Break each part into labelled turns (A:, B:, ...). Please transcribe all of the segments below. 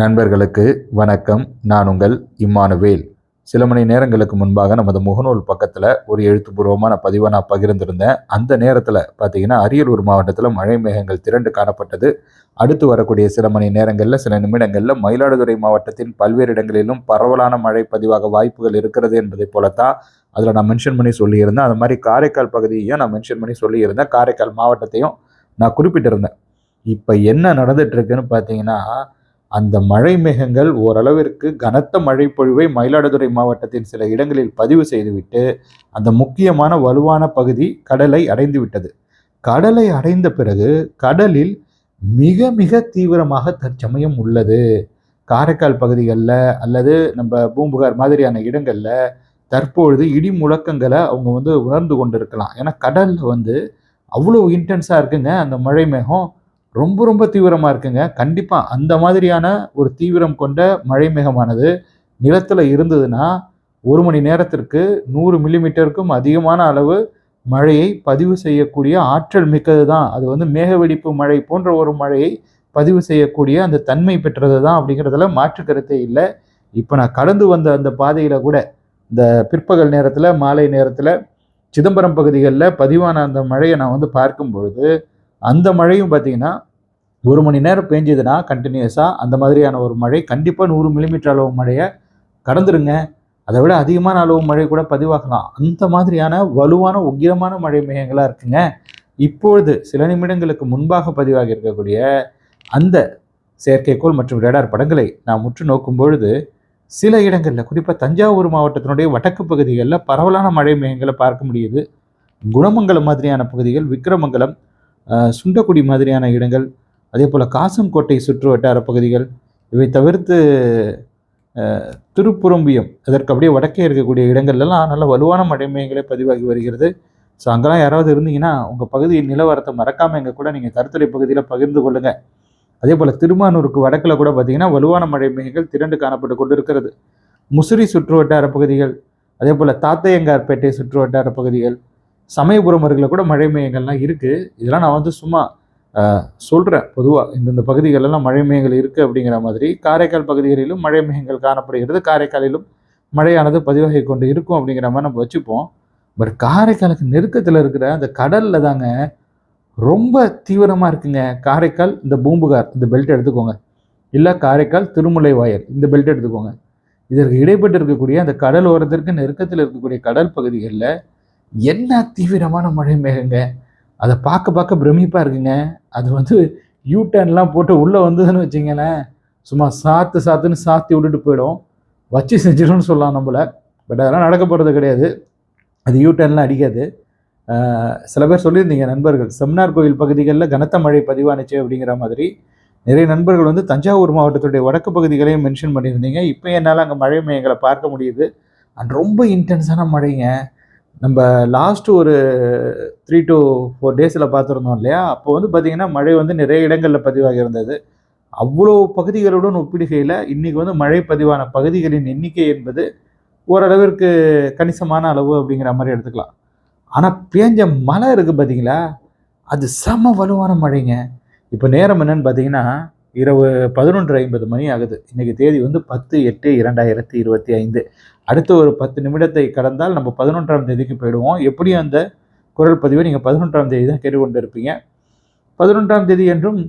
A: நண்பர்களுக்கு வணக்கம். நான் உங்கள் இம்மானுவேல். சில மணி நேரங்களுக்கு முன்பாக நமது முகநூல் பக்கத்தில் ஒரு எழுத்துப்பூர்வமான பதிவை நான் பகிர்ந்திருந்தேன். அந்த நேரத்தில் பார்த்தீங்கன்னா அரியலூர் மாவட்டத்தில் மழை மேகங்கள் திரண்டு காணப்பட்டது. அடுத்து வரக்கூடிய சில மணி நேரங்களில் சில நிமிடங்களில் மயிலாடுதுறை மாவட்டத்தின் பல்வேறு இடங்களிலும் பரவலான மழை பதிவாக வாய்ப்புகள் இருக்கிறது என்பதை போலத்தான் அதில் நான் மென்ஷன் பண்ணி சொல்லியிருந்தேன். அது மாதிரி காரைக்கால் பகுதியையும் நான் மென்ஷன் பண்ணி சொல்லியிருந்தேன். காரைக்கால் மாவட்டத்தையும் நான் குறிப்பிட்டிருந்தேன். இப்போ என்ன நடந்துட்டு இருக்குன்னு பார்த்தீங்கன்னா அந்த மழை மேகங்கள் ஓரளவிற்கு கனத்த மழை பொழிவை மயிலாடுதுறை மாவட்டத்தின் சில இடங்களில் பதிவு செய்துவிட்டு அந்த முக்கியமான வலுவான பகுதி கடலை அடைந்து விட்டது கடலை அடைந்த பிறகு கடலில் மிக மிக தீவிரமாக தற்சமயம் உள்ளது. காரைக்கால் பகுதிகளில் அல்லது நம்ம பூம்புகார் மாதிரியான இடங்களில் தற்பொழுது இடி முழக்கங்களை அவங்க வந்து உணர்ந்து கொண்டு இருக்கலாம் ஏன்னா கடலில் வந்து அவ்வளோ இன்டென்ஸாக இருக்குங்க அந்த மழை மேகம் ரொம்ப ரொம்ப தீவிரமாக இருக்குங்க. கண்டிப்பாக அந்த மாதிரியான ஒரு தீவிரம் கொண்ட மழை மேகமானது நிலத்தில் இருந்ததுன்னா ஒரு மணி நேரத்திற்கு நூறு மில்லிமீட்டருக்கும் அதிகமான அளவு மழையை பதிவு செய்யக்கூடிய ஆற்றல் மிக்கது தான் அது வந்து மேகவெடிப்பு மழை போன்ற ஒரு மழையை பதிவு செய்யக்கூடிய அந்த தன்மை பெற்றது தான் அப்படிங்கிறதுல மாற்று கருத்தே இல்லை. இப்போ நான் கடந்து வந்த அந்த பாதையில் கூட இந்த பிற்பகல் நேரத்தில் மாலை நேரத்தில் சிதம்பரம் பகுதிகளில் பதிவான அந்த மழையை நான் வந்து பார்க்கும் பொழுது அந்த மழையும் பார்த்தீங்கன்னா ஒரு மணி நேரம் பேஞ்சதுன்னா கண்டினியூஸாக அந்த மாதிரியான ஒரு மழை கண்டிப்பாக நூறு மில்லிமீட்டர் அளவு மழையை கடந்துருங்க. அதை விட அதிகமான அளவு மழை கூட பதிவாகலாம். அந்த மாதிரியான வலுவான உக்கிரமான மழை மேகங்களாக இருக்குங்க. இப்பொழுது சில நிமிடங்களுக்கு முன்பாக பதிவாகி இருக்கக்கூடிய அந்த செயற்கைக்கோள் மற்றும் ரேடார் படங்களை நான் முற்று நோக்கும் பொழுது சில இடங்களில் குறிப்பாக தஞ்சாவூர் மாவட்டத்தினுடைய வடக்கு பகுதிகளில் பரவலான மழை மேகங்களை பார்க்க முடியுது. குணமங்கலம் மாதிரியான பகுதிகள் விக்ரமங்கலம் சுண்டக்குடி மாதிரியான இடங்கள் அதே போல் காசம்கோட்டை சுற்று வட்டார பகுதிகள் இவை தவிர்த்து அஹ், திருப்புறம்பியம் அதற்கு அப்படியே வடக்கே இருக்கக்கூடிய இடங்கள்லாம் நல்ல வலுவான மழை மேகங்களே பதிவாகி வருகிறது. ஸோ அங்கெல்லாம் யாராவது இருந்தீங்கன்னா உங்கள் பகுதியின் நிலவரத்தை மறக்காமல் எங்கள் கூட நீங்கள் கருத்துரை பகுதியில் பகிர்ந்து கொள்ளுங்கள் அதே போல் திருமானூருக்கு வடக்கில் கூட பார்த்தீங்கன்னா வலுவான மழை மேகங்கள் திரண்டு காணப்பட்டு கொண்டு இருக்கிறது முசிறி சுற்று வட்டார பகுதிகள் அதே போல் தாத்தையங்கார்பேட்டை சுற்று வட்டார பகுதிகள் சமயபுரம் அருகில் கூட மழை மையங்கள்லாம் இருக்குது இதெல்லாம் நான் வந்து சும்மா சொல்கிறேன் பொதுவாக இந்தந்த பகுதிகளெல்லாம் மழை மையங்கள் இருக்குது அப்படிங்கிற மாதிரி. காரைக்கால் பகுதிகளிலும் மழை மையங்கள் காணப்படுகிறது. காரைக்காலிலும் மழையானது பதிவாகி கொண்டு இருக்கும் அப்படிங்கிற மாதிரி நம்ம வச்சுப்போம். பட் காரைக்காலுக்கு நெருக்கத்தில் இருக்கிற அந்த கடலில் தாங்க ரொம்ப தீவிரமாக இருக்குங்க. காரைக்கால் இந்த பூம்புகார் இந்த பெல்ட் எடுத்துக்கோங்க. இல்லை காரைக்கால் திருமுலை வாயல் இந்த பெல்ட் எடுத்துக்கோங்க. இதற்கு இடைப்பட்டு இருக்கக்கூடிய அந்த கடல் ஓரத்திற்கு நெருக்கத்தில் இருக்கக்கூடிய கடல் பகுதிகளில் என்ன தீவிரமான மழை மேகங்க அதை பார்க்க பார்க்க பிரமிப்பாக இருக்குங்க. அது வந்து யூ டர்ன்லாம் போட்டு உள்ளே வந்ததுன்னு வச்சிங்களேன். சும்மா சாத்து சாத்துன்னு சாத்தி விட்டுட்டு போயிடும். வச்சு செஞ்சிடும்னு சொல்லலாம் நம்மளை. பட் அதெல்லாம் நடக்க போகிறது கிடையாது. அது யூ டர்ன்லாம் அடிக்காது சில பேர் சொல்லியிருந்தீங்க நண்பர்கள் செம்னார் கோயில் பகுதிகளில் கனத்த மழை பதிவானுச்சு அப்படிங்கிற மாதிரி. நிறைய நண்பர்கள் வந்து தஞ்சாவூர் மாவட்டத்துடைய வடக்கு பகுதிகளையும் மென்ஷன் பண்ணியிருந்தீங்க. இப்போ என்னால் அங்கே மழை மேகங்களை பார்க்க முடியுது. அண்ட் ரொம்ப இன்டென்ஸான மழைங்க. நம்ம லாஸ்ட் ஒரு த்ரீ டு ஃபோர் டேஸில் பார்த்துருந்தோம் இல்லையா? அப்போ வந்து பார்த்திங்கன்னா மழை வந்து நிறைய இடங்களில் பதிவாகி இருந்தது. அவ்வளோ பகுதிகளுடன் ஒப்பிடுகையில் இன்றைக்கி வந்து மழை பதிவான பகுதிகளின் எண்ணிக்கை என்பது ஓரளவிற்கு கணிசமான அளவு அப்படிங்கிற மாதிரி எடுத்துக்கலாம். ஆனால் பேஞ்ச மழை இருக்குது பார்த்தீங்களா அது செம வலுவான மழைங்க. இப்போ நேரம் என்னன்னு பார்த்தீங்கன்னா இரவு பதினொன்று ஐம்பது மணி ஆகுது. இன்றைக்கி தேதி வந்து பத்து எட்டு இரண்டாயிரத்தி இருபத்தி ஐந்து. அடுத்த ஒரு பத்து நிமிடத்தை கடந்தால் நம்ம பதினொன்றாம் தேதிக்கு போயிடுவோம். எப்படியும் அந்த குரல் பதிவை நீங்கள் பதினொன்றாம் தேதி தான் கேட்டுக்கொண்டு இருப்பீங்க பதினொன்றாம் தேதி என்றும்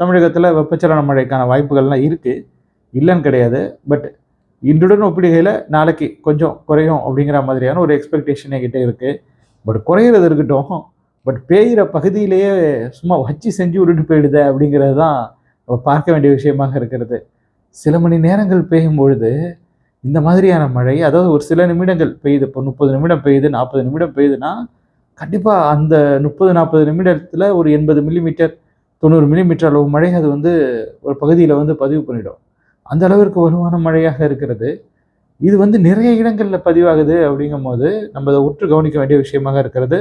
A: தமிழகத்தில் வெப்பச்சலன மழைக்கான வாய்ப்புகள்லாம் இருக்குது இல்லைன்னு கிடையாது. பட் இன்றுடன் ஒப்பிடுகையில் நாளைக்கு கொஞ்சம் குறையும் அப்படிங்கிற மாதிரியான ஒரு எக்ஸ்பெக்டேஷன் என்கிட்ட இருக்குது பட் குறையிறது இருக்கட்டும். பட் பேயிற பகுதியிலேயே சும்மா வச்சு செஞ்சு விட்டுட்டு போயிடுது அப்படிங்கிறது தான் நம்ம பார்க்க வேண்டிய விஷயமாக இருக்கிறது. சில மணி நேரங்கள் பெய்யும் பொழுது இந்த மாதிரியான மழை அதாவது ஒரு சில நிமிடங்கள் பெய்யுது இப்போ முப்பது நிமிடம் பெய்யுது நாற்பது நிமிடம் பெய்யுதுன்னா கண்டிப்பாக அந்த முப்பது நாற்பது நிமிடத்தில் ஒரு எண்பது மில்லிமீட்டர் தொண்ணூறு மில்லிமீட்டர் அளவு மழை அது வந்து ஒரு பகுதியில் வந்து பதிவு பண்ணிடும். அந்த அளவிற்கு வலுவான மழையாக இருக்கிறது. இது வந்து நிறைய இடங்களில் பதிவாகுது அப்படிங்கும் போது நம்ம அதை உற்று கவனிக்க வேண்டிய விஷயமாக இருக்கிறது.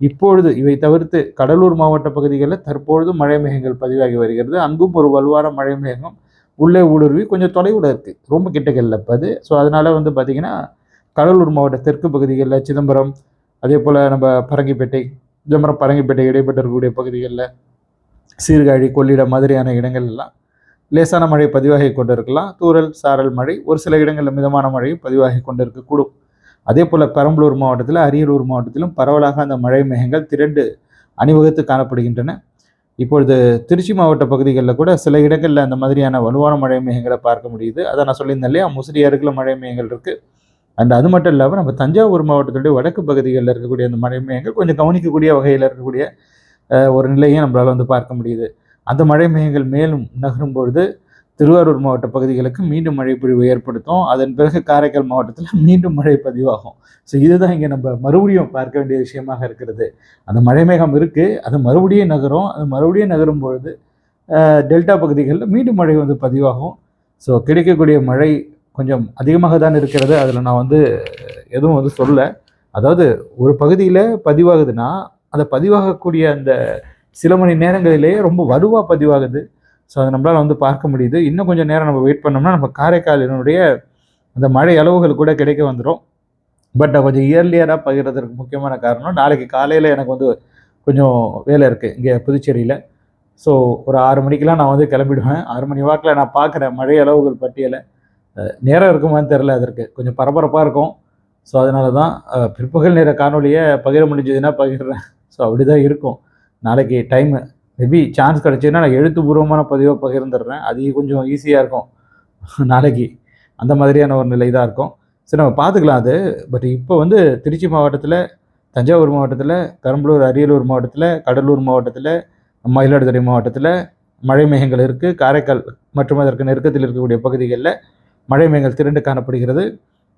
A: இப்பொழுது இவை தவிர்த்து கடலூர் மாவட்ட பகுதிகளில் தற்பொழுது மழை மேகங்கள் பதிவாகி வருகிறது. அங்கும் ஒரு வலுவான மழை மேகம் உள்ளே ஊடுருவி கொஞ்சம் தொலைவில் இருக்குது ரொம்ப கிட்டக்கல்ல இப்போ அது. ஸோ அதனால் வந்து பார்த்திங்கன்னா கடலூர் மாவட்ட தெற்கு பகுதிகளில் சிதம்பரம் அதே போல் நம்ம பரங்கிப்பேட்டை சிதம்பரம் பரங்கிப்பேட்டை இடைப்பட்டு இருக்கக்கூடிய பகுதிகளில் சீர்காழி கொள்ளிடம் மாதிரியான இடங்கள் எல்லாம் லேசான மழை பதிவாகி கொண்டு இருக்கலாம். தூரல் சாரல் மழை ஒரு சில இடங்களில் மிதமான மழையும் பதிவாகி கொண்டு இருக்கக்கூடும். அதே போல் பெரம்பலூர் மாவட்டத்தில் அரியலூர் மாவட்டத்திலும் பரவலாக அந்த மழை மேகங்கள் திரண்டு அணிவகுத்து காணப்படுகின்றன. இப்பொழுது திருச்சி மாவட்ட பகுதிகளில் கூட சில இடங்களில் அந்த மாதிரியான வலுவான மழை மேகங்களை பார்க்க முடியுது. அதை நான் சொல்லியிருந்தேன் இல்லையா? முசிறி அருகில் மழை மேகங்கள் இருக்குது அண்ட் அது மட்டும் இல்லாமல் நம்ம தஞ்சாவூர் மாவட்டத்துடைய வடக்கு பகுதிகளில் இருக்கக்கூடிய அந்த மழை மேகங்கள் கொஞ்சம் கவனிக்கக்கூடிய வகையில் இருக்கக்கூடிய ஒரு நிலையை நம்மளால் வந்து பார்க்க முடியுது. அந்த மழை மேகங்கள் மேலும் நகரும் பொழுது திருவாரூர் மாவட்ட பகுதிகளுக்கு மீண்டும் மழை பொழிவு ஏற்படுத்தும். அதன் பிறகு காரைக்கால் மாவட்டத்தில் மீண்டும் மழை பதிவாகும். ஸோ இதுதான் இங்கே நம்ம மறுபடியும் பார்க்க வேண்டிய விஷயமாக இருக்கிறது. அந்த மழை மேகம் இருக்குது அது மறுபடியும் நகரும். அது மறுபடியும் நகரும் பொழுது டெல்டா பகுதிகளில் மீண்டும் மழை வந்து பதிவாகும். ஸோ கிடைக்கக்கூடிய மழை கொஞ்சம் அதிகமாக தான் இருக்கிறது. அதில் நான் வந்து எதுவும் வந்து சொல்ல அதாவது ஒரு பகுதியில் பதிவாகுதுன்னா அந்த பதிவாகக்கூடிய அந்த சில மணி நேரங்களிலேயே ரொம்ப வலுவாக பதிவாகுது. ஸோ அதை நம்மளால் வந்து பார்க்க முடியுது. இன்னும் கொஞ்சம் நேரம் நம்ம வெயிட் பண்ணோம்னா நம்ம காரைக்காலினுடைய அந்த மழை அளவுகள் கூட கிடைக்க வந்துடும் பட் கொஞ்சம் இயர்லியராக பகிர்றதுக்கு முக்கியமான காரணம் நாளைக்கு காலையில் எனக்கு வந்து கொஞ்சம் வேலை இருக்குது இங்கே புதுச்சேரியில். ஸோ ஒரு ஆறு மணிக்கெலாம் நான் வந்து கிளம்பிடுவேன். ஆறு மணி வாக்கில் நான் பார்க்குறேன் மழை அளவுகள் பட்டியலை. நேரம் இருக்குமான்னு தெரில அதற்கு. கொஞ்சம் பரபரப்பாக இருக்கும். ஸோ அதனால தான் பிற்பகல் நேர காணொலியை பகிர முடிஞ்சதுன்னா பகிர்றேன். ஸோ அப்படி தான் இருக்கும். நாளைக்கு டைமு மேபி சான்ஸ் கிடச்சிதுன்னா நான் எழுத்துப்பூர்வமான பதிவாக பகிர்ந்துடுறேன். அது கொஞ்சம் ஈஸியாக இருக்கும். நாளைக்கு. அந்த மாதிரியான ஒரு நிலை தான் இருக்கும். சரி நம்ம பார்த்துக்கலாம் அது. பட் இப்போ வந்து திருச்சி மாவட்டத்தில் தஞ்சாவூர் மாவட்டத்தில் பெரம்பலூர் அரியலூர் மாவட்டத்தில் கடலூர் மாவட்டத்தில் மயிலாடுதுறை மாவட்டத்தில் மழை மேகங்கள் இருக்குது காரைக்கால் மற்றும் அதற்கு நெருக்கத்தில் இருக்கக்கூடிய பகுதிகளில் மழை மேகங்கள் திரண்டு காணப்படுகிறது.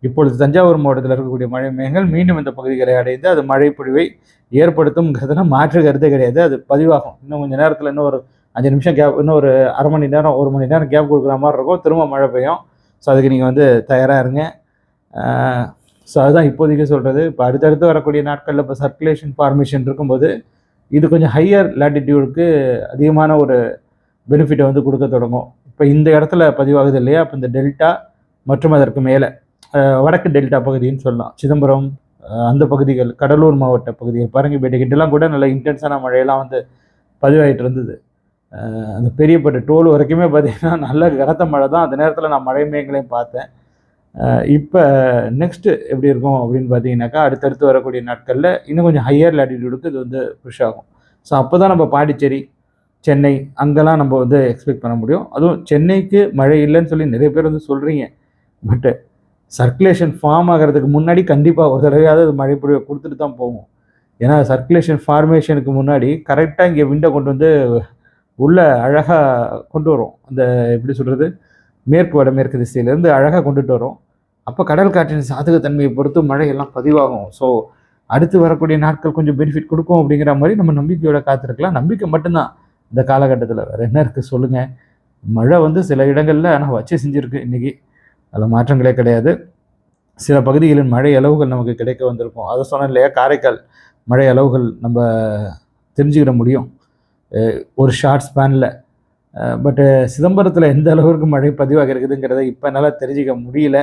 A: இப்பொழுது தஞ்சாவூர் மாவட்டத்தில் இருக்கக்கூடிய மழை மேகங்கள் மீண்டும் இந்த பகுதிகளை அடைந்து அது மழைப்பொழிவை ஏற்படுத்தும்ங்கிறதுல மாற்று கருத்தே கிடையாது. அது பதிவாகும். இன்னும் கொஞ்சம் நேரத்தில் இன்னும் ஒரு அஞ்சு நிமிஷம் கேப் இன்னும் ஒரு அரை மணி நேரம் ஒரு மணி நேரம் கேப் கொடுக்குற மாதிரி இருக்கும். திரும்ப மழை பெய்யும். ஸோ அதுக்கு நீங்கள் வந்து தயாராக இருங்க. ஸோ அதுதான் இப்போதைக்கு சொல்கிறது இப்போ அடுத்தடுத்து வரக்கூடிய நாட்களில் இப்போ சர்க்குலேஷன் ஃபார்மேஷன் இருக்கும்போது இது கொஞ்சம் ஹையர் லாட்டிடியூடுக்கு அதிகமான ஒரு பெனிஃபிட்டை வந்து கொடுக்க தொடங்கும். இப்போ இந்த இடத்துல பதிவாகுது இல்லையா? இப்போ இந்த டெல்டா மற்றும் அதற்கு மேலே. வடக்கு டெல்டா பகுதின்னு சொல்லலாம். சிதம்பரம் அந்த பகுதிகள் கடலூர் மாவட்ட பகுதிகள் பரங்கிப்பேட்டை கிட்டலாம் கூட நல்ல இன்டென்ஸான மழையெல்லாம் வந்து பதிவாகிட்டு இருந்தது. அந்த பெரியப்பட்ட டோல் வரைக்குமே பார்த்தீங்கன்னா நல்ல கனத்த மழை தான். அந்த நேரத்தில் நான் மழை மேகங்களையும் பார்த்தேன். இப்போ நெக்ஸ்ட்டு எப்படி இருக்கும் அப்படின்னு பார்த்தீங்கன்னாக்கா அடுத்தடுத்து வரக்கூடிய நாட்களில் இன்னும் கொஞ்சம் ஹையர் லேட்டிடியூடுக்கு இது வந்து புஷ் ஆகும். ஸோ அப்போ தான் நம்ம பாண்டிச்சேரி சென்னை அங்கெல்லாம் நம்ம வந்து எக்ஸ்பெக்ட் பண்ண முடியும். அதுவும் சென்னைக்கு மழை இல்லைன்னு சொல்லி நிறைய பேர் வந்து சொல்கிறீங்க பட்டு சர்க்குலேஷன் ஃபார்ம் ஆகிறதுக்கு முன்னாடி கண்டிப்பாக ஒரு தடவையாவது அது மழை பொழிவை கொடுத்துட்டு தான் போகும் ஏன்னா சர்க்குலேஷன் ஃபார்மேஷனுக்கு முன்னாடி கரெக்டாக இங்கே விண்டை கொண்டு வந்து உள்ளே அழகாக கொண்டு வரும். அந்த எப்படி சொல்கிறது மேற்கு வடமேற்கு திசையிலேருந்து அழகாக கொண்டுட்டு வரும். அப்போ கடல் காற்றின் சாதகத்தன்மையை பொறுத்து மழையெல்லாம் பதிவாகும். ஸோ அடுத்து வரக்கூடிய நாட்கள் கொஞ்சம் பெனிஃபிட் கொடுக்கும் அப்படிங்கிற மாதிரி நம்ம நம்பிக்கையோட காத்திருக்கலாம். நம்பிக்கை மட்டும்தான் இந்த காலகட்டத்தில். வேறு என்ன இருக்குது சொல்லுங்கள் மழை வந்து சில இடங்களில் ஆனால் வச்சு செஞ்சுருக்கு இன்றைக்கி அதில் மாற்றங்களே கிடையாது. சில பகுதிகளில் மழை அளவுகள் நமக்கு கிடைக்க வந்திருக்கும். அதை சொன்னேன் இல்லையா? காரைக்கால் மழை அளவுகள் நம்ம தெரிஞ்சுக்கிட முடியும். ஒரு ஷார்ட் ஸ்பேனில். பட்டு சிதம்பரத்தில் எந்த அளவுக்கு மழை பதிவாக இருக்குதுங்கிறத இப்போ என்னால் தெரிஞ்சிக்க முடியல.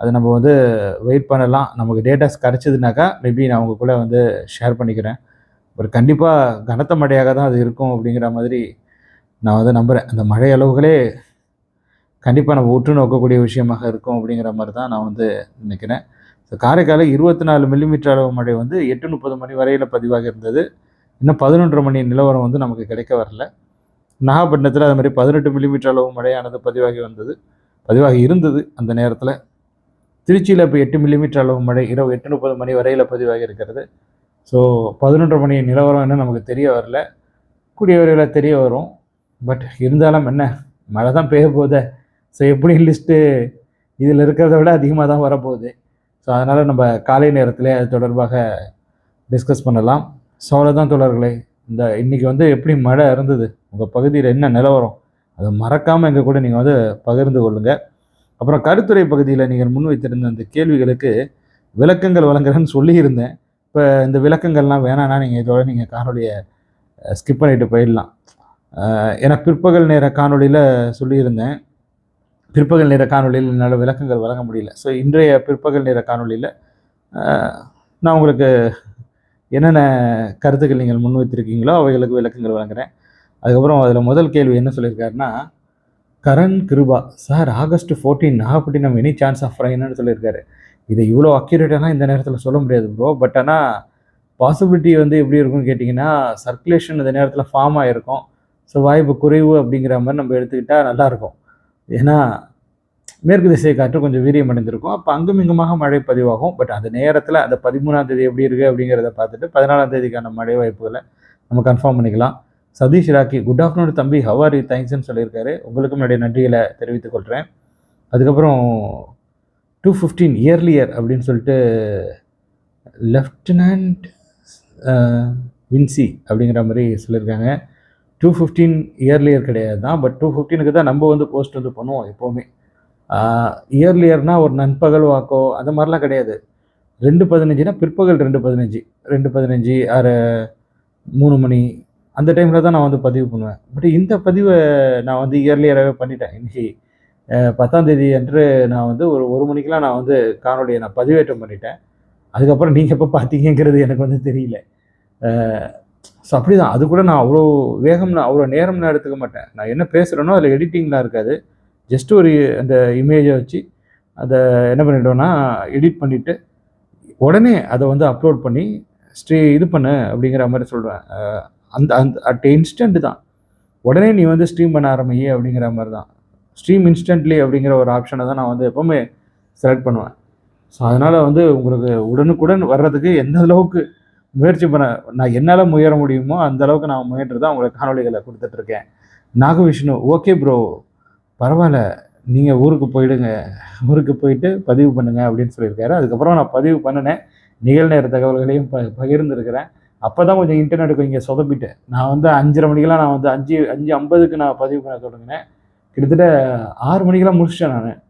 A: அது நம்ம வந்து வெயிட் பண்ணலாம். நமக்கு டேட்டாஸ் கிடச்சிதுனாக்கா மேபி நான் உங்களுக்குள்ளே கூட வந்து ஷேர் பண்ணிக்கிறேன். ஒரு கண்டிப்பாக கனத்த மழையாக தான் அது இருக்கும் அப்படிங்கிற மாதிரி நான் வந்து நம்புகிறேன் அந்த மழை அளவுகளே கண்டிப்பாக நம்ம உற்று நோக்கக்கூடிய விஷயமாக இருக்கும் அப்படிங்கிற மாதிரி தான் நான் வந்து நினைக்கிறேன். ஸோ காரைக்காலில் இருபத்தி நாலு மில்லிமீட்டர் அளவு மழை வந்து எட்டு முப்பது மணி வரையில் பதிவாக இருந்தது. இன்னும் பதினொன்றரை மணி நிலவரம் வந்து நமக்கு கிடைக்க வரல. நாகப்பட்டினத்தில் அது மாதிரி பதினெட்டு மில்லிமீட்டர் அளவு மழையானது பதிவாகி வந்தது. பதிவாகி இருந்தது அந்த நேரத்தில். திருச்சியில் இப்போ எட்டு மில்லிமீட்டர் அளவு மழை இரவு எட்டு முப்பது மணி வரையில் பதிவாகி இருக்கிறது. ஸோ பதினொன்று மணி நிலவரம் என்ன நமக்கு தெரிய வரல. கூடிய விரைவில் தெரிய வரும். பட் இருந்தாலும் என்ன? மழை தான் பெய்ய போதே ஸோ எப்படி லிஸ்ட்டு இதில் இருக்கிறத விட அதிகமாக தான் வரப்போகுது. ஸோ அதனால் நம்ம காலை நேரத்தில் அது தொடர்பாக டிஸ்கஸ் பண்ணலாம். ஸோ அவ்வளோதான் தொடர்களே இந்த இன்றைக்கி வந்து எப்படி மழை இருந்தது உங்கள் பகுதியில் என்ன நிலவரம் அதை மறக்காமல் எங்கள் கூட நீங்கள் வந்து பகிர்ந்து கொள்ளுங்கள் அப்புறம் கருத்துரை பகுதியில் நீங்கள் முன்வைத்திருந்த அந்த கேள்விகளுக்கு விளக்கங்கள் வழங்குறேன்னு சொல்லியிருந்தேன். இப்போ இந்த விளக்கங்கள்லாம் வேணான்னா நீங்கள் இதோட நீங்கள் காணொலியை ஸ்கிப் பண்ணிட்டு போயிடலாம். ஏன்னா பிற்பகல் நேர காணொலியில் சொல்லியிருந்தேன். பிற்பகல் நேர காணொலியில் என்னால் விளக்கங்கள் வழங்க முடியல. ஸோ இன்றைய பிற்பகல் நேர காணொலியில் நான் உங்களுக்கு என்னென்ன கருத்துக்கள் நீங்கள் முன்வைத்திருக்கீங்களோ அவைகளுக்கு விளக்கங்கள் வழங்குறேன். அதுக்கப்புறம் அதில் முதல் கேள்வி என்ன சொல்லியிருக்காருன்னா Karan Kiruba sir August fourteen Nagapattinam any chance of ரெயின்னு சொல்லியிருக்காரு. இதை இவ்வளோ அக்யூரேட்டாலாம் இந்த நேரத்தில் சொல்ல முடியாது ப்ரோ பட் ஆனால் பாசிபிலிட்டி வந்து எப்படி இருக்கும்னு கேட்டிங்கன்னா சர்க்குலேஷன் இந்த நேரத்தில் ஃபார்ம் ஆகிருக்கும் ஸோ வாய்ப்பு குறைவு அப்படிங்கிற மாதிரி நம்ம எடுத்துக்கிட்டால் நல்லாயிருக்கும் ஏன்னா மேற்கு திசை காற்று கொஞ்சம் வீரியம் அடைந்திருக்கும். அப்போ அங்கும் இங்குமாக மழை பதிவாகும். பட் அந்த நேரத்தில் அந்த பதிமூணாம் தேதி எப்படி இருக்குது அப்படிங்கிறத பார்த்துட்டு பதினாலாம் தேதிக்கான மழை வாய்ப்புகளை நம்ம கன்ஃபார்ம் பண்ணிக்கலாம். சதீஷ் ராக்கி குட் ஆஃப்டர்நூன் தம்பி. ஹவார் யூ தேங்க்ஸ்னு சொல்லியிருக்காரு. உங்களுக்கும் என்னுடைய நன்றிகளை தெரிவித்துக் கொள்கிறேன் அதுக்கப்புறம் டூ ஃபிஃப்டீன் இயர்லியர் அப்படின்னு சொல்லிட்டு லெஃப்டினன்ட் வின்சி அப்படிங்கிற மாதிரி சொல்லியிருக்காங்க. டூ ஃபிஃப்டீன் இயர்லியர் கிடையாது தான் பட் டூ ஃபிஃப்டீனுக்கு தான் நம்ம வந்து போஸ்ட் வந்து பண்ணுவோம் எப்போவுமே. இயர்லியர்னால் ஒரு நண்பகல் வாக்கோ அந்த மாதிரிலாம் கிடையாது. ரெண்டு பதினஞ்சுனா பிற்பகல் ரெண்டு பதினஞ்சு ரெண்டு பதினஞ்சு ஆறு மூணு மணி அந்த டைமில் தான் நான் வந்து பதிவு பண்ணுவேன். பட் இந்த பதிவை நான் வந்து இயர்லியராகவே பண்ணிட்டேன். இன்னைக்கு பத்தாந்தேதி அன்று நான் வந்து ஒரு ஒரு மணிக்கெலாம் நான் வந்து காணொலியை நான் பதிவேற்றம் பண்ணிட்டேன். அதுக்கப்புறம் நீங்கள் எப்போ பார்த்தீங்கங்கிறது எனக்கு வந்து தெரியல. ஸோ அப்படி தான் அது கூட நான் அவ்வளோ வேகம் நான் அவ்வளோ நேரம் நான் எடுத்துக்க மாட்டேன். நான் என்ன பேசுகிறேனோ அதில் எடிட்டிங்லாம் இருக்காது. ஜஸ்ட் ஒரு அந்த இமேஜை வச்சு அதை என்ன பண்ணிட்டோன்னா எடிட் பண்ணிவிட்டு உடனே அதை வந்து அப்லோட் பண்ணி ஸ்ட்ரீ இது பண்ணு அப்படிங்கிற மாதிரி சொல்கிறேன் அந்த அந்த அட் இன்ஸ்டன்ட் தான். உடனே நீ வந்து ஸ்ட்ரீம் பண்ண ஆரம்பியே அப்படிங்கிற மாதிரி தான். ஸ்ட்ரீம் இன்ஸ்டன்ட்லி அப்படிங்கிற ஒரு ஆப்ஷனை தான் நான் வந்து எப்போவுமே செலக்ட் பண்ணுவேன். ஸோ அதனால் வந்து உங்களுக்கு உடனுக்குடன் வர்றதுக்கு எந்த அளவுக்கு முயற்சி பண்ண நான் என்னால் முயற முடியுமோ அந்த அளவுக்கு நான் முயன்று தான் உங்களுக்கு காணொலிகளை கொடுத்துட்ருக்கேன். நாகவிஷ்ணு ஓகே ப்ரோ பரவாயில்ல. நீங்கள் ஊருக்கு போயிடுங்க. ஊருக்கு போயிட்டு பதிவு பண்ணுங்க அப்படின்னு சொல்லியிருக்காரு. அதுக்கப்புறம் நான் பதிவு பண்ணினேன். நிகழ்நேர தகவல்களையும் ப பகிர்ந்துருக்கிறேன். அப்போ தான் கொஞ்சம் இன்டர்நெட்டுக்கு இங்கே சொதப்பிட்டேன் நான் வந்து அஞ்சரை மணிக்கெலாம் நான் வந்து அஞ்சு அஞ்சு ஐம்பதுக்கு நான் பதிவு பண்ண தொடங்கினேன். கிட்டத்தட்ட ஆறு மணிக்கெல்லாம் முடிச்சிட்டேன் நான்.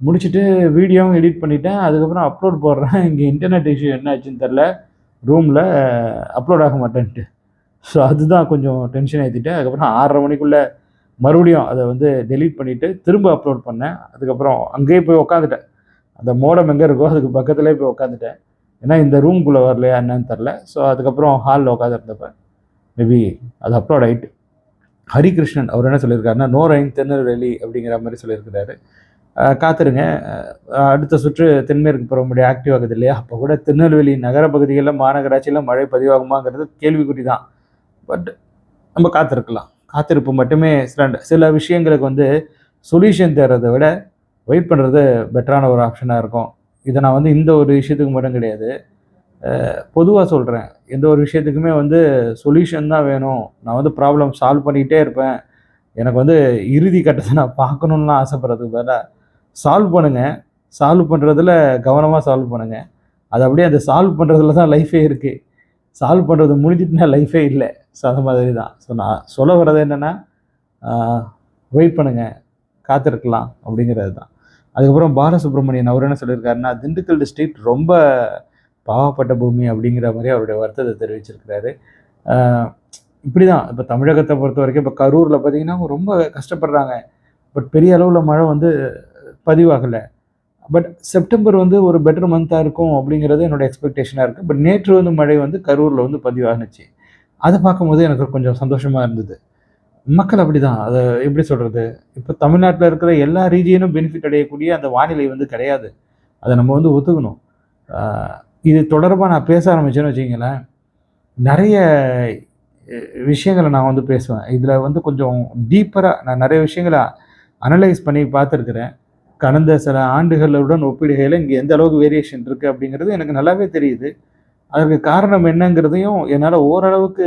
A: முடிச்சுட்டு வீடியோவும் எடிட் பண்ணிட்டேன். அதுக்கப்புறம் அப்லோட் போடுறேன். இங்கே இன்டர்நெட் இஷ்யூ என்ன ஆச்சுன்னு தெரில ரூமில் அப்லோட் ஆக மாட்டேன்ட்டு. ஸோ அதுதான் கொஞ்சம் டென்ஷன் ஏற்றிட்டு அதுக்கப்புறம் ஆறரை மணிக்குள்ளே மறுபடியும் அதை வந்து டெலீட் பண்ணிவிட்டு திரும்ப அப்லோட் பண்ணேன். அதுக்கப்புறம் அங்கேயே போய் உக்காந்துட்டேன். அந்த மோடம் எங்கே இருக்கோ அதுக்கு பக்கத்துலேயே போய் உக்காந்துட்டேன். ஏன்னா இந்த ரூம்குள்ளே வரலையா என்னன்னு தெரில ஸோ அதுக்கப்புறம் ஹாலில் உட்காந்துருந்தப்ப மேபி அது அப்லோட் ஆகிட்டு ஹரிகிருஷ்ணன் அவர் என்ன சொல்லியிருக்காருன்னா நோ ரைன் திருநெல்வேலி அப்படிங்கிற மாதிரி சொல்லியிருக்கிறாரு. காத்திருங்க. அடுத்த சுற்று தென்மேற்கு பருவமழை ஆக்டிவ் ஆகுது இல்லையா? அப்போ கூட திருநெல்வேலி நகர பகுதிகளில் மாநகராட்சியில் மழை பதிவாகுமாங்கிறது கேள்விக்குறி தான் பட் நம்ம காத்திருக்கலாம். காத்திருப்பு மட்டுமே சில சில விஷயங்களுக்கு வந்து சொல்யூஷன் தேடுறதை விட வெயிட் பண்ணுறது பெட்டரான ஒரு ஆப்ஷனாக இருக்கும். இதை நான் வந்து இந்த ஒரு விஷயத்துக்கு மட்டும் கிடையாது. பொதுவாக சொல்கிறேன் எந்த ஒரு விஷயத்துக்குமே வந்து சொல்யூஷன் தான் வேணும். நான் வந்து ப்ராப்ளம் சால்வ் பண்ணிக்கிட்டே இருப்பேன். எனக்கு வந்து இறுதி கட்டத்தை நான் பார்க்கணுன்னுலாம் ஆசைப்படுறதுக்கு பதிலாக சால்வ் பண்ணுங்கள் சால்வ் பண்ணுறதுல கவனமாக சால்வ் பண்ணுங்கள் அது அப்படியே அந்த சால்வ் பண்ணுறதுல தான் லைஃபே இருக்குது சால்வ் பண்ணுறது முடிஞ்சிட்டுனா லைஃபே இல்லை. ஸோ அந்த மாதிரி தான். ஸோ நான் சொல்ல வர்றது என்னென்னா வெயிட் பண்ணுங்கள் காத்திருக்கலாம் அப்படிங்கிறது தான். அதுக்கப்புறம் பாலசுப்ரமணியன் அவர் என்ன சொல்லியிருக்காருன்னா திண்டுக்கல் டிஸ்ட்ரிக்ட் ரொம்ப பாவப்பட்ட பூமி அப்படிங்கிற மாதிரி அவருடைய வருத்தத்தை தெரிவிச்சிருக்கிறாரு. இப்படி தான் இப்போ தமிழகத்தை பொறுத்த வரைக்கும் இப்போ கரூரில் பார்த்தீங்கன்னா அவங்க ரொம்ப கஷ்டப்படுறாங்க. பட் பெரிய அளவில் மழை வந்து பதிவாகலை. பட் செப்டம்பர் வந்து ஒரு பெட்டர் மந்த்தாக இருக்கும் அப்படிங்கிறது என்னோட எக்ஸ்பெக்டேஷனாக இருக்குது பட் நேற்று வந்து மழை வந்து கரூரில் வந்து பதிவானுச்சு அதை பார்க்கும்போது எனக்கு கொஞ்சம் சந்தோஷமாக இருந்தது. மக்கள் அப்படி தான் அதை எப்படி சொல்கிறது இப்போ தமிழ்நாட்டில் இருக்கிற எல்லா ரீஜியனும் பெனிஃபிட் அடையக்கூடிய அந்த வானிலை வந்து கிடையாது. அதை நம்ம வந்து ஒத்துக்கணும். இது தொடர்பாக நான் பேச ஆரம்பிச்சேன்னு வச்சிங்களேன் நிறைய விஷயங்களை நான் வந்து பேசுவேன். இதில் வந்து கொஞ்சம் டீப்பராக நான் நிறைய விஷயங்களை அனலைஸ் பண்ணி பார்த்துருக்குறேன். கடந்த சில ஆண்டுகளுடன் ஒப்பிடுகையில் இங்கே எந்த அளவுக்கு வேரியேஷன் இருக்குது அப்படிங்கிறது எனக்கு நல்லாவே தெரியுது. அதற்கு காரணம் என்னங்கிறதையும் என்னால் ஓரளவுக்கு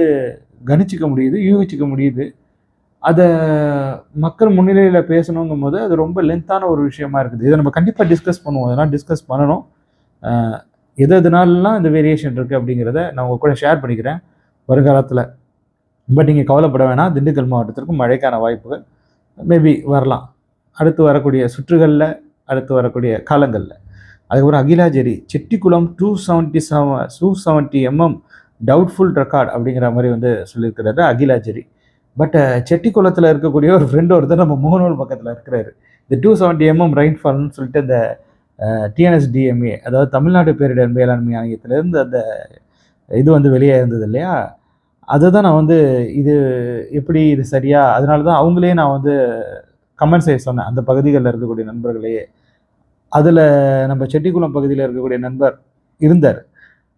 A: கணிச்சிக்க முடியுது யூகிச்சிக்க முடியுது. அதை மக்கள் முன்னிலையில் பேசணுங்கும் போது அது ரொம்ப லென்த்தான ஒரு விஷயமா இருக்குது. இதை நம்ம கண்டிப்பாக டிஸ்கஸ் பண்ணுவோம். அதெல்லாம் டிஸ்கஸ் பண்ணணும்? எது எதுனாலலாம் இந்த வேரியேஷன் இருக்குது அப்படிங்கிறத நான் உங்கள் கூட ஷேர் பண்ணிக்கிறேன் வருங்காலத்தில். பட் நீங்கள் கவலைப்பட வேணாம். திண்டுக்கல் மாவட்டத்திற்கும் மழைக்கான வாய்ப்புகள் மேபி வரலாம். அடுத்து வரக்கூடிய சுற்றுகளில் அடுத்து வரக்கூடிய காலங்களில். அதுக்கப்புறம் அகிலாஜேரி Chettikulam two seventy seven two seventy MM doubtful record அப்படிங்கிற மாதிரி வந்து சொல்லியிருக்கிறாரு அகிலாஜெரி பட் செட்டிக்குளத்தில் இருக்கக்கூடிய ஒரு ஃப்ரெண்ட் ஒருத்தர் நம்ம முகநூல் பக்கத்தில் இருக்கிறாரு. இந்த டூ செவன்ட்டி எம்எம் ரெயின்ஃபால்னு சொல்லிட்டு இந்த டிஎன்எஸ்டிஎம்ஏ அதாவது தமிழ்நாடு பேரிடர் மேலாண்மை ஆணையத்திலேருந்து அந்த இது வந்து வெளியே இருந்தது இல்லையா? அதை தான் நான் வந்து இது எப்படி இது சரியா? அதனால தான் அவங்களே நான் வந்து
B: கமெண்ட் செய்ய சொன்னேன் அந்த பகுதிகளில் இருக்கக்கூடிய நண்பர்களையே அதில் நம்ம செட்டிக்குளம் பகுதியில் இருக்கக்கூடிய நண்பர் இருந்தார்.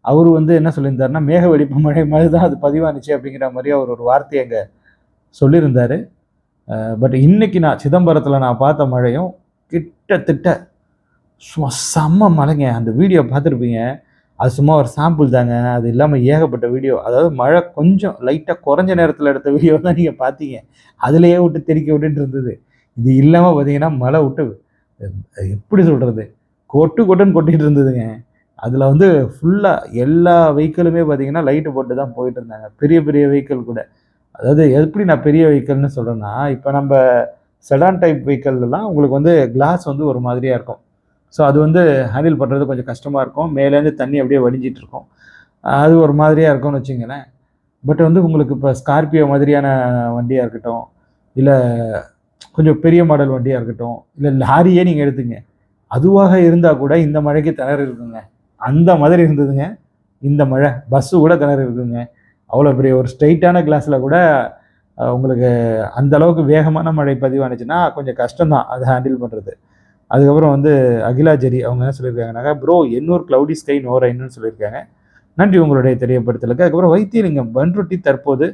B: அவர் வந்து என்ன சொல்லியிருந்தாருன்னா மேக வெடிப்பு மழை மாதிரி தான் அது பதிவானுச்சு அப்படிங்கிற மாதிரி அவர் ஒரு வார்த்தையை அங்கே சொல்லியிருந்தார். பட் இன்னைக்கு நான் சிதம்பரத்தில் நான் பார்த்த மழையும் கிட்டத்தட்ட சும்மா செம்ம மழைங்க. அந்த வீடியோ பார்த்துருப்பீங்க. அது சும்மா ஒரு சாம்பிள் தாங்க. அது இல்லாமல் ஏகப்பட்ட வீடியோ அதாவது மழை கொஞ்சம் லைட்டாக குறைஞ்ச நேரத்தில் எடுத்த வீடியோ தான் நீங்கள் பார்த்தீங்க. அதுலேயே விட்டு தெறிக்க விட்டுட்டு இருந்தது. இது இல்லாமல் பார்த்தீங்கன்னா மழை விட்டு எப்படி சொல்கிறது கொட்டு கொட்டுன்னு கொட்டிகிட்டு இருந்ததுங்க. அதில் வந்து ஃபுல்லாக எல்லா வெஹிக்கிளுமே பார்த்திங்கன்னா லைட்டு போட்டு தான் போயிட்டு இருந்தாங்க. பெரிய பெரிய வெஹிக்கிள் கூட. அதாவது எப்படி நான் பெரிய வெஹிக்கிள்னு சொல்கிறேன்னா இப்போ நம்ம செடான் டைப் வெஹிக்கிள்லாம் உங்களுக்கு வந்து கிளாஸ் வந்து ஒரு மாதிரியாக இருக்கும். ஸோ அது வந்து ஹேண்டில் பண்ணுறது கொஞ்சம் கஷ்டமாக இருக்கும். மேலேருந்து தண்ணி அப்படியே வடிஞ்சிட்டு இருக்கும். அது ஒரு மாதிரியாக இருக்கும்னு வச்சுங்களேன் பட் வந்து உங்களுக்கு இப்போ ஸ்கார்பியோ மாதிரியான வண்டியாக இருக்கட்டும் இல்லை கொஞ்சம் பெரிய மாடல் வண்டியாக இருக்கட்டும் இல்லை லாரியே நீங்கள் எடுத்துங்க. அதுவாக இருந்தால் கூட இந்த மழைக்கு திணறு இருக்குங்க. அந்த மாதிரி இருந்ததுங்க. இந்த மழை பஸ்ஸு கூட திணறு இருக்குங்க. அவ்வளோ பெரிய ஒரு ஸ்ட்ரைட்டான கிளாஸில் கூட உங்களுக்கு அந்த அளவுக்கு வேகமான மழை பதிவானுச்சுன்னா கொஞ்சம் கஷ்டம்தான் அதை ஹேண்டில் பண்ணுறது அதுக்கப்புறம் வந்து அகிலா ஜெரி அவங்க என்ன சொல்லியிருக்காங்கனாக்கா ப்ரோ எண்ணூர் க்ளவுடி ஸ்கை நோரைன்னு சொல்லியிருக்காங்க. நன்றி உங்களுடைய தெரியப்படுத்தலுக்கு. அதுக்கப்புறம் வைத்தியலிங்கம் பன்ருட்டி தற்போது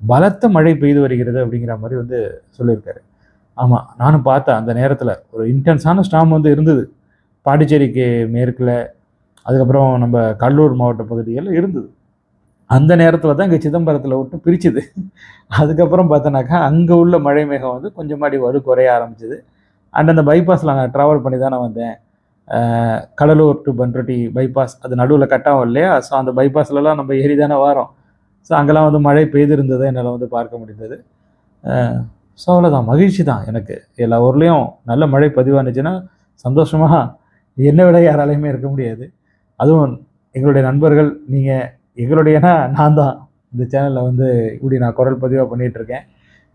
B: பலத்த மழை பெய்து வருகிறது அப்படிங்கிற மாதிரி வந்து சொல்லியிருக்காரு. ஆமாம் நானும் பார்த்தேன் அந்த நேரத்தில். ஒரு இன்டென்ஸான ஸ்டாம் வந்து இருந்தது. பாண்டிச்சேரிக்கு மேற்கில் அதுக்கப்புறம் நம்ம கடலூர் மாவட்ட பகுதிகளில் இருந்தது. அந்த நேரத்தில் தான் இங்கே சிதம்பரத்தில் விட்டு பிரிச்சுது. அதுக்கப்புறம் பார்த்தோன்னாக்கா அங்கே உள்ள மழை மேகம் வந்து கொஞ்சமாடி வலு குறைய ஆரம்பிச்சது. அண்ட் அந்த பைபாஸில் நான் ட்ராவல் பண்ணி தான் நான் வந்தேன். கடலூர் டு பண்ருட்டி பைபாஸ் அது நடுவில் கட்டாகும் இல்லையா? ஸோ அந்த பைபாஸ்லலாம் நம்ம ஏறி தானே வரோம். ஸோ அங்கெல்லாம் வந்து மழை பெய்திருந்ததை என்னால் வந்து பார்க்க முடிந்தது. ஸோ அவ்வளோதான் மகிழ்ச்சி தான் எனக்கு. எல்லா ஊர்லேயும் நல்ல மழை பதிவானுச்சுன்னா சந்தோஷமாக என்னை விட யாராலையுமே இருக்க முடியாது. அதுவும் எங்களுடைய நண்பர்கள் நீங்கள் எங்களுடையனா நான் தான். இந்த சேனலில் வந்து இப்படி நான் குரல் பதிவாக பண்ணிகிட்ருக்கேன்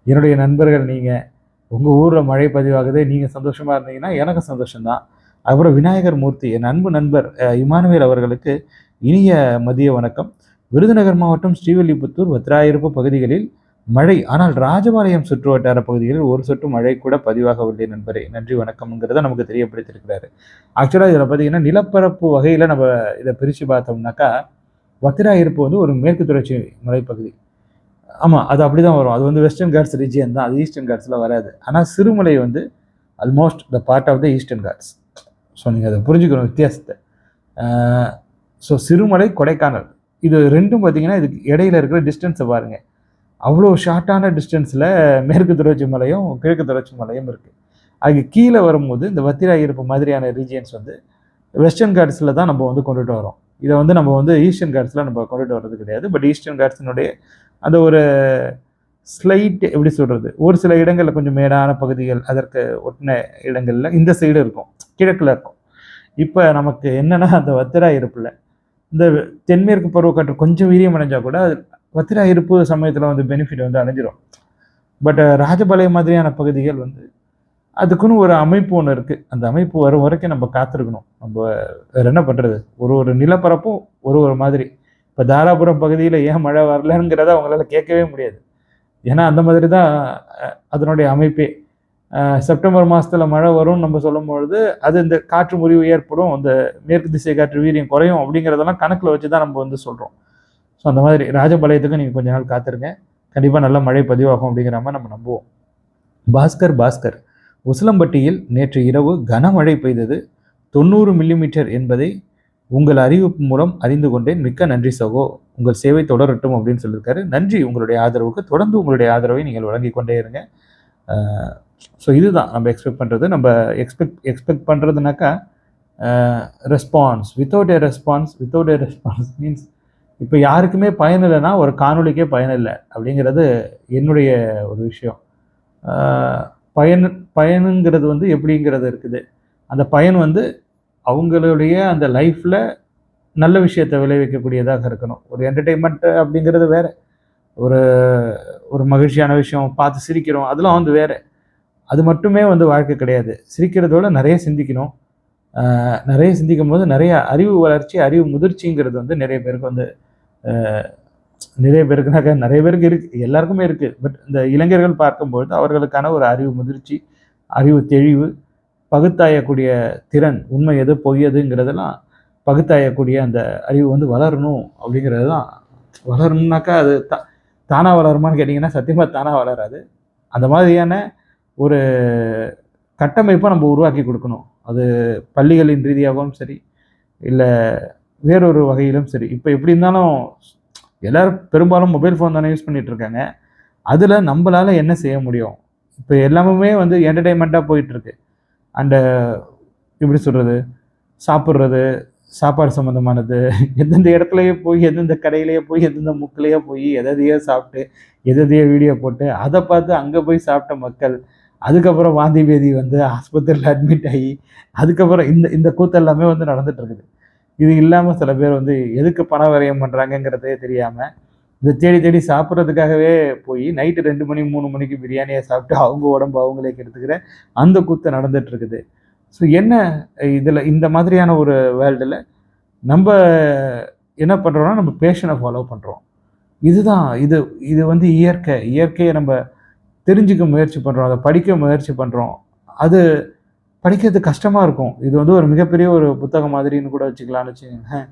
B: என்னுடைய நண்பர்கள் நீங்கள் உங்கள் ஊரில் மழை பதிவாகுது நீங்கள் சந்தோஷமாக இருந்தீங்கன்னா எனக்கும் சந்தோஷம்தான். அப்புறம் விநாயகர் மூர்த்தி என் அன்பு நண்பர் இமானுவேல் அவர்களுக்கு இனிய மதிய வணக்கம். விருதுநகர் மாவட்டம் ஸ்ரீவில்லிபுத்தூர் வத்ராயிருப்பு பகுதிகளில் மழை. ஆனால் ராஜபாளையம் சுற்று வட்டார பகுதிகளில் ஒரு சொட்டு மழை கூட பதிவாகவில்லை நண்பரே. நன்றி வணக்கம்ங்கிறத நமக்கு தெரியப்படுத்தியிருக்கிறாரு. ஆக்சுவலாக இதில் பார்த்தீங்கன்னா நிலப்பரப்பு வகையில் நம்ம இதை பிரித்து பார்த்தோம்னாக்கா வத்திரா இருப்பு வந்து ஒரு மேற்கு தொடர்ச்சி மலைப்பகுதி. ஆமாம் அது அப்படி தான் வரும். அது வந்து வெஸ்டர்ன் காட்ஸ் ரீஜியன் தான். அது ஈஸ்டர்ன் காட்ஸில் வராது. ஆனால் சிறுமலை வந்து almost the part of the Eastern Ghats so நீங்கள் அதை புரிஞ்சுக்கணும் வித்தியாசத்தை. ஸோ சிறுமலை கொடைக்கானல். இது ரெண்டும் பார்த்தீங்கன்னா இதுக்கு இடையில இருக்கிற டிஸ்டன்ஸை பாருங்கள் அவ்வளோ ஷார்ட்டான டிஸ்டன்ஸில் மேற்கு தொடர்ச்சி மலையும் கிழக்கு தொடர்ச்சி மலையும் இருக்குது அதுக்கு கீழே வரும்போது இந்த வத்திரா இருப்பு மாதிரியான ரீஜியன்ஸ் வந்து வெஸ்டர்ன் காட்ஸில் தான் நம்ம வந்து கொண்டுட்டு வரோம் இதை வந்து நம்ம வந்து ஈஸ்டர்ன் காட்ஸில் நம்ம கொண்டுட்டு வர்றது கிடையாது. பட் ஈஸ்டர்ன் கார்ட்ஸினுடைய அந்த ஒரு ஸ்லைட் எப்படி சொல்கிறது ஒரு சில இடங்களில் கொஞ்சம் மேடான பகுதிகள் அதற்கு ஒட்டின இடங்களில் இந்த சைடு இருக்கும். கிழக்கில் இருக்கும். இப்போ நமக்கு என்னென்னா அந்த வத்திரா இருப்பில் இந்த தென்மேற்கு பருவக்காற்று கொஞ்சம் வீரியம் அடைஞ்சால் கூட வத்திரா இருப்பு சமயத்தில் வந்து பெனிஃபிட் வந்து அடைஞ்சிரும். பட் ராஜபாளையம் மாதிரியான பகுதிகள் வந்து அதுக்குன்னு ஒரு அமைப்பு ஒன்று இருக்குது அந்த அமைப்பு வரும் வரைக்கும் நம்ம காத்திருக்கணும். நம்ம வேறு என்ன பண்ணுறது ஒரு ஒரு நிலப்பரப்பும் ஒரு ஒரு மாதிரி. இப்போ தாராபுரம் பகுதியில் ஏன் மழை வரலங்கிறத அவங்களால கேட்கவே முடியாது. ஏன்னா அந்த மாதிரி தான் அதனுடைய அமைப்பே. செப்டம்பர் மாதத்தில் மழை வரும்னு நம்ம சொல்லும் பொழுது அது இந்த காற்று முறிவு ஏற்படும் அந்த மேற்கு திசை காற்று வீரியம் குறையும் அப்படிங்கிறதெல்லாம் கணக்கில் வச்சு தான் நம்ம வந்து சொல்கிறோம் அந்த மாதிரி ராஜபாளையத்துக்கு நீங்கள் கொஞ்ச நாள் காத்திருங்க. கண்டிப்பாக நல்ல மழை பதிவாகும் அப்படிங்கிற மாதிரி நம்ம நம்புவோம். பாஸ்கர் பாஸ்கர் உசிலம்பட்டியில் நேற்று இரவு கனமழை பெய்தது. தொண்ணூறு மில்லிமீட்டர் என்பதை உங்கள் அறிவிப்பு மூலம் அறிந்து கொண்டேன். மிக்க நன்றி சகோ. உங்கள் சேவை தொடரட்டும் அப்படின்னு சொல்லியிருக்காரு. நன்றி. உங்களுடைய ஆதரவுக்கு தொடர்ந்து உங்களுடைய ஆதரவை நீங்கள் வழங்கி கொண்டே இருங்க. ஸோ இதுதான் நம்ம எக்ஸ்பெக்ட் பண்ணுறது நம்ம expect expect பண்ணுறதுனாக்கா response without a response without a response means இப்போ யாருக்குமே பயன் இல்லைன்னா ஒரு காணொளிக்கே பயன் இல்லை அப்படிங்கிறது என்னுடைய ஒரு விஷயம். பயன் பயனுங்கிறது வந்து எப்படிங்கிறது இருக்குது. அந்த பயன் வந்து அவங்களுடைய அந்த லைஃப்பில் நல்ல விஷயத்தை விளைவிக்கக்கூடியதாக இருக்கணும். ஒரு என்டர்டெயின்மெண்ட் அப்படிங்கிறது வேற. ஒரு ஒரு மகிழ்ச்சியான விஷயம் பார்த்து சிரிக்கிறோம் அதெல்லாம் வந்து வேற. அது மட்டுமே வந்து வாழ்க்கை கிடையாது. சிரிக்கிறதோட நிறைய சிந்திக்கணும். நிறைய சிந்திக்கும் போது நிறைய அறிவு வளர்ச்சி அறிவு முதிர்ச்சிங்கிறது வந்து நிறைய பேருக்கு வந்து நிறைய பேருக்குனாக்க நிறைய பேருக்கு இருக்கு எல்லாருக்குமே இருக்கு. பட் இந்த இளைஞர்கள் பார்க்கும்பொழுது அவர்களுக்கான ஒரு அறிவு முதிர்ச்சி அறிவு தெளிவு பகுத்தாயக்கூடிய திறன் உண்மை எது பொய் எதுங்கிறதெல்லாம் பகுத்தாயக்கூடிய அந்த அறிவு வந்து வளரணும் அப்படிங்கிறது தான். வளரணும்னாக்கா அது தா தானாக வளருமான்னு கேட்டிங்கன்னா சத்தியமாக தானாக வளராது. அந்த மாதிரியான ஒரு கட்டமைப்பை நம்ம உருவாக்கி கொடுக்கணும். அது பள்ளிகளின் ரீதியாகவும் சரி இல்லை வேறொரு வகையிலும் சரி. இப்போ எப்படி இருந்தாலும் எல்லாரும் பெரும்பாலும் மொபைல் ஃபோன் தானே யூஸ் பண்ணிகிட்ருக்காங்க இருக்காங்க. அதில் நம்மளால் என்ன செய்ய முடியும்? இப்போ எல்லாமே வந்து என்டர்டெயின்மெண்ட்டாக போயிட்டுருக்கு அண்டு எப்படி சொல்கிறது சாப்பிட்றது சாப்பாடு சம்மந்தமானது எந்தெந்த இடத்துலையே போய் எந்தெந்த கடையிலேயே போய் எந்தெந்த முக்கிலேயே போய் எதையோ சாப்பிட்டு எதையோ வீடியோ போட்டு அதை பார்த்து அங்கே போய் சாப்பிட்ட மக்கள் அதுக்கப்புறம் வாந்தி பேதி வந்து ஆஸ்பத்திரியில் அட்மிட் ஆகி அதுக்கப்புறம் இந்த இந்த கூத்து எல்லாமே வந்து நடந்துட்டு இருக்குது. இது இல்லாமல் சில பேர் வந்து எதுக்கு பண விரயம் பண்ணுறாங்கங்கிறதே தெரியாமல் இந்த தேடி தேடி சாப்பிட்றதுக்காகவே போய் நைட்டு ரெண்டு மணி மூணு மணிக்கு பிரியாணியை சாப்பிட்டு அவங்க உடம்பு அவங்களே கெடுத்துக்கிற அந்த கூத்து நடந்துட்டு இருக்குது. ஸோ என்ன இதில் இந்த மாதிரியான ஒரு வேர்ல்டில் நம்ம என்ன பண்ணுறோன்னா நம்ம பேஷனை ஃபாலோ பண்ணுறோம் இதுதான் இது இது வந்து இயற்கை. இயற்கையை நம்ம தெரிஞ்சுக்க முயற்சி பண்ணுறோம் அதை படிக்க முயற்சி பண்ணுறோம் அது படிக்கிறது கஷ்டமாக இருக்கும். இது வந்து ஒரு மிகப்பெரிய ஒரு புத்தகம் மாதிரின்னு கூட வச்சுக்கலாம்னு வச்சுக்கோங்களேன்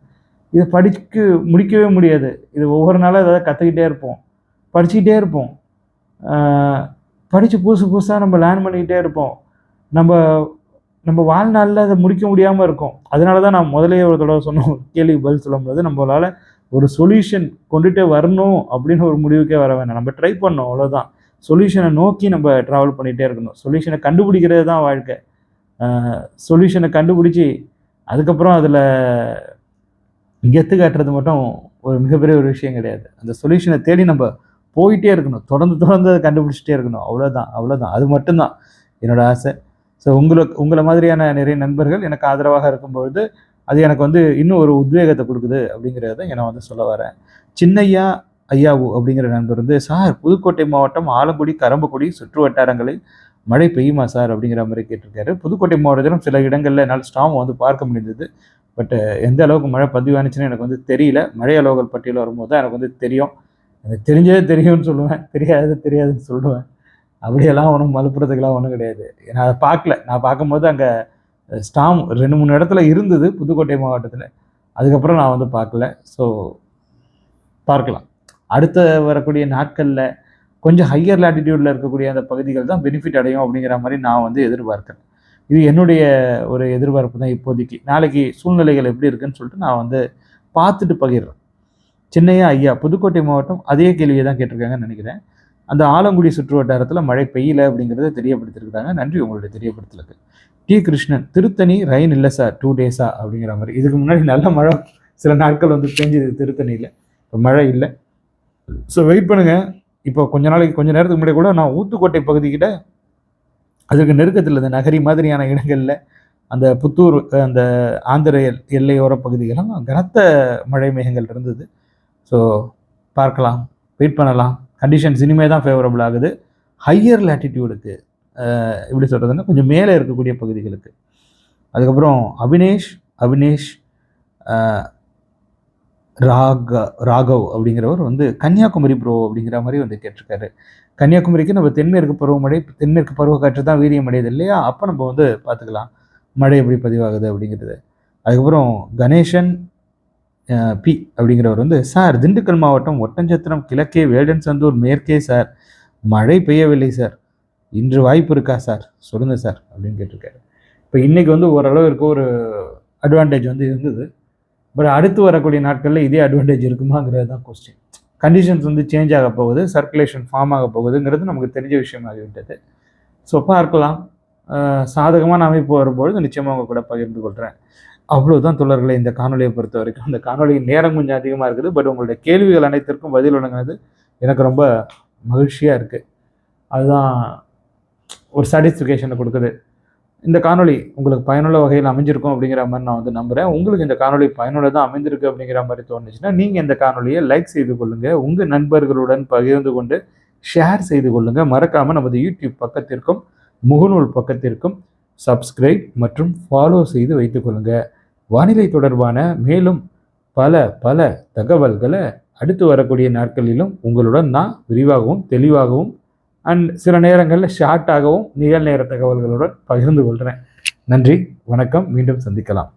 B: இதை படிக்க முடிக்கவே முடியாது. இது ஒவ்வொரு நாளும் ஏதாவது கற்றுக்கிட்டே இருப்போம். படிச்சுக்கிட்டே இருப்போம். படித்து புதுசு புதுசாக நம்ம லேர்ன் பண்ணிக்கிட்டே இருப்போம். நம்ம நம்ம வாழ்நாளில் அதை முடிக்க முடியாமல் இருக்கும். அதனால தான் நான் முதலே ஒரு தடவை சொன்னோம் கேள்வி பதில் சொல்லும்போது நம்மளால் ஒரு சொல்யூஷன் கொண்டுகிட்டே வரணும் அப்படின்னு ஒரு முடிவுக்கே வர வேணாம். நம்ம ட்ரை பண்ணோம் அவ்வளோதான் சொல்யூஷனை நோக்கி நம்ம ட்ராவல் பண்ணிகிட்டே இருக்கணும். சொல்யூஷனை கண்டுபிடிக்கிறது தான் வாழ்க்கை. சொல்யூஷனை கண்டுபிடிச்சி அதுக்கப்புறம் அதில் கெத்து காட்டுறது மட்டும் ஒரு மிகப்பெரிய ஒரு விஷயம் கிடையாது. அந்த சொல்யூஷனை தேடி நம்ம போயிட்டே இருக்கணும். தொடர்ந்து தொடர்ந்து அதை கண்டுபிடிச்சிட்டே இருக்கணும். அவ்வளோதான் அவ்வளோதான் அது மட்டும்தான் என்னோட ஆசை. ஸோ உங்களுக்கு உங்களை மாதிரியான நிறைய நண்பர்கள் எனக்கு ஆதரவாக இருக்கும்பொழுது அது எனக்கு வந்து இன்னும் ஒரு உத்வேகத்தை கொடுக்குது அப்படிங்கிறத நான் வந்து சொல்ல வரேன். சின்னையா ஐயாவு அப்படிங்கிற நண்பர் வந்து சார் புதுக்கோட்டை மாவட்டம் ஆலங்குடி கரம்பக்குடி சுற்று வட்டாரங்களில் மழை பெய்யுமா சார் அப்படிங்கிற மாதிரி கேட்டிருக்காரு. புதுக்கோட்டை மாவட்டத்திலும் சில இடங்களில் என்னால் ஸ்டாம் வந்து பார்க்க முடிந்தது. பட் எந்த அளவுக்கு மழை பதிவானுச்சுன்னு எனக்கு வந்து தெரியல. மழை அளவுகள் பட்டியல் வரும்போது தான் எனக்கு வந்து தெரியும். எனக்கு தெரிஞ்சதே தெரியும்னு சொல்லுவேன். தெரியாதது தெரியாதுன்னு சொல்லுவேன். அப்படியெல்லாம் ஒன்றும் மலுப்புறதுக்கெல்லாம் ஒன்றும் கிடையாது. நான் அதை பார்க்கல. நான் பார்க்கும்போது அங்கே ஸ்டாம் ரெண்டு மூணு இடத்துல இருந்தது புதுக்கோட்டை மாவட்டத்தில். அதுக்கப்புறம் நான் வந்து பார்க்கல. ஸோ பார்க்கலாம். அடுத்த வரக்கூடிய நாட்களில் கொஞ்சம் ஹையர் லாட்டிடியூடில் இருக்கக்கூடிய அந்த பகுதிகள் தான் பெனிஃபிட் அடையும் அப்படிங்கிற மாதிரி நான் வந்து எதிர்பார்க்கிறேன். இது என்னுடைய ஒரு எதிர்பார்ப்பு தான் இப்போதைக்கு. நாளைக்கு சூழ்நிலைகள் எப்படி இருக்குன்னு சொல்லிட்டு நான் வந்து பார்த்துட்டு பகிர்றேன். சின்னையா ஐயா புதுக்கோட்டை மாவட்டம் அதே கேள்வியை தான் கேட்டிருக்காங்கன்னு நினைக்கிறேன். அந்த ஆலங்குடி சுற்று வட்டாரத்தில் மழை பெய்யல அப்படிங்கிறத தெரியப்படுத்திருக்கிறாங்க நன்றி உங்களுடைய தெரியப்படுத்தலுக்கு. டி. கிருஷ்ணன் திருத்தணி ரயின் இல்லை சார் டூ டேஸா அப்படிங்கிற மாதிரி. இதுக்கு முன்னாடி நல்ல மழை சில நாட்கள் வந்து பெஞ்சது திருத்தணியில். இப்போ மழை இல்லை. ஸோ வெயிட் பண்ணுங்கள் இப்போ கொஞ்ச நாளைக்கு கொஞ்ச நேரத்துக்கு முன்னாடி கூட நான் ஊத்துக்கோட்டை பகுதிக்கிட்ட அதுக்கு நெருக்கத்தில் இந்த நகரி மாதிரியான இடங்களில் அந்த புத்தூர் அந்த ஆந்திர எல் எல்லையோர பகுதிகளெல்லாம் கனத்த மழை மேகங்கள் இருந்தது. ஸோ பார்க்கலாம் வெயிட் பண்ணலாம். கண்டிஷன்ஸ் இனிமே தான் ஃபேவரபிள் ஆகுது. ஹையர் லேட்டிடியூடுக்கு எப்படி சொல்கிறதுன்னா கொஞ்சம் மேலே இருக்கக்கூடிய பகுதிகளுக்கு. அதுக்கப்புறம் அபினேஷ் அபினேஷ் ராக ராகவ் அப்படிங்கிறவர் வந்து கன்னியாகுமரி ப்ரோ அப்படிங்கிற மாதிரி வந்து கேட்டிருக்காரு. கன்னியாகுமரிக்கு நம்ம தென்மேற்கு பருவமழை தென்மேற்கு பருவக்காற்று தான் வீரியம் அடையுது இல்லையா? அப்போ நம்ம வந்து பார்த்துக்கலாம். மழை எப்படி பதிவாகுது அப்படிங்கிறது. அதுக்கப்புறம் கணேசன் பி அப்படிங்கிறவர் வந்து சார் திண்டுக்கல் மாவட்டம் ஒட்டஞ்சத்திரம் கிழக்கே வேடன்சந்தூர் மேற்கே சார். மழை பெய்யவில்லை சார். இன்று வாய்ப்பு இருக்கா சார்? சொல்லுங்கள் சார். அப்படின்னு கேட்டிருக்காரு. இப்போ இன்றைக்கி வந்து ஓரளவுக்கு ஒரு அட்வான்டேஜ் வந்து இருந்தது. பட் அடுத்து வரக்கூடிய நாட்களில் இதே அட்வான்டேஜ் இருக்குமாங்கிறது தான் கொஸ்டின் கண்டிஷன்ஸ் வந்து சேஞ்ச் ஆக போகுது சர்க்குலேஷன் ஃபார்ம் ஆக போகுதுங்கிறது நமக்கு தெரிஞ்ச விஷயமாகிவிட்டது ஸோ பார்க்கலாம். சாதகமான அமைப்பு வரும்பொழுது நிச்சயமாக அவங்க கூட பகிர்ந்து கொள்கிறேன் அவ்வளோதான் தொடர்களை இந்த காணொலியை பொறுத்த வரைக்கும். அந்த காணொலியின் நேரம் கொஞ்சம் அதிகமாக இருக்குது. பட் உங்களுடைய கேள்விகள் அனைத்திற்கும் பதில் வழங்கினது எனக்கு ரொம்ப மகிழ்ச்சியாக இருக்குது அதுதான் ஒரு சாட்டிஸ்ஃபிகேஷனை கொடுக்குது. இந்த காணொளி உங்களுக்கு பயனுள்ள வகையில் அமைஞ்சிருக்கும் அப்படிங்கிற மாதிரி நான் வந்து நம்புகிறேன் உங்களுக்கு இந்த காணொளி பயனுள்ளதாக அமைந்திருக்கு அப்படிங்கிற மாதிரி தோணுச்சுன்னா நீங்கள் இந்த காணொலியை லைக் செய்து கொள்ளுங்கள் உங்கள் நண்பர்களுடன் பகிர்ந்து கொண்டு ஷேர் செய்து கொள்ளுங்கள் மறக்காமல் நமது யூடியூப் பக்கத்திற்கும் முகநூல் பக்கத்திற்கும் சப்ஸ்கிரைப் மற்றும் ஃபாலோ செய்து வைத்துக்கொள்ளுங்கள் வானிலை தொடர்பான மேலும் பல பல தகவல்களை அடுத்து வரக்கூடிய நாட்களிலும் உங்களுடன் நான் விரிவாகவும் தெளிவாகவும் அண்ட் சில நேரங்களில் ஷார்ட்டாகவும் நிகழ்நேர தகவல்களுடன் பகிர்ந்து கொள்கிறேன் நன்றி வணக்கம் மீண்டும் சந்திக்கலாம்.